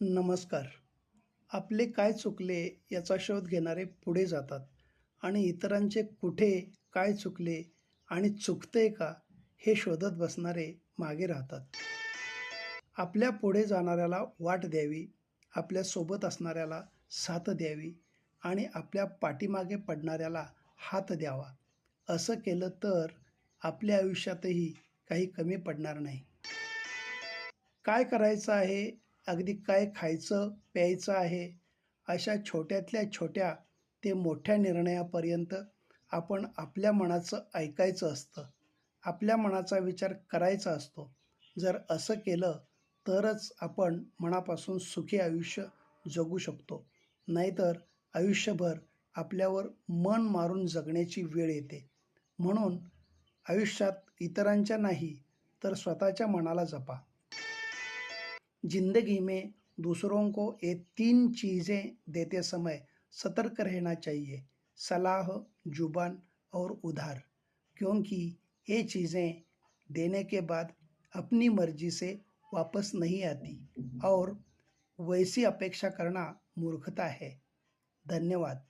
नमस्कार. आपले काय चुकले याचा शोध घेणारे पुढे जातात. आणि इतरांचे कुठे काय चुकले आणि चुकतंय का हे शोधत बसणारे मागे राहतात. आपल्या पुढे जाणाऱ्याला वाट द्यावी आपल्यासोबत असणाऱ्याला साथ द्यावी आणि आपल्या पाठीमागे पडणाऱ्याला हात द्यावा. असं केलं तर आपल्या आयुष्यातही काही कमी पडणार नाही. काय करायचं आहे? अगदी काय खायचं प्यायचं आहे अशा छोट्यातल्या छोट्या ते मोठ्या निर्णयापर्यंत आपण आपल्या मनाचं ऐकायचं असतं. आपल्या मनाचा विचार करायचा असतो. जर असं केलं तरच आपण मनापासून सुखी आयुष्य जगू शकतो. नाहीतर आयुष्यभर आपल्यावर मन मारून जगण्याची वेळ येते. म्हणून आयुष्यात इतरांच्या नाही तर स्वतःच्या मनाला जपा. ज़िंदगी में दूसरों को ये तीन चीज़ें देते समय सतर्क रहना चाहिए। सलाह, ज़ुबान और उधार। क्योंकि ये चीज़ें देने के बाद अपनी मर्ज़ी से वापस नहीं आती और वैसी अपेक्षा करना मूर्खता है। धन्यवाद।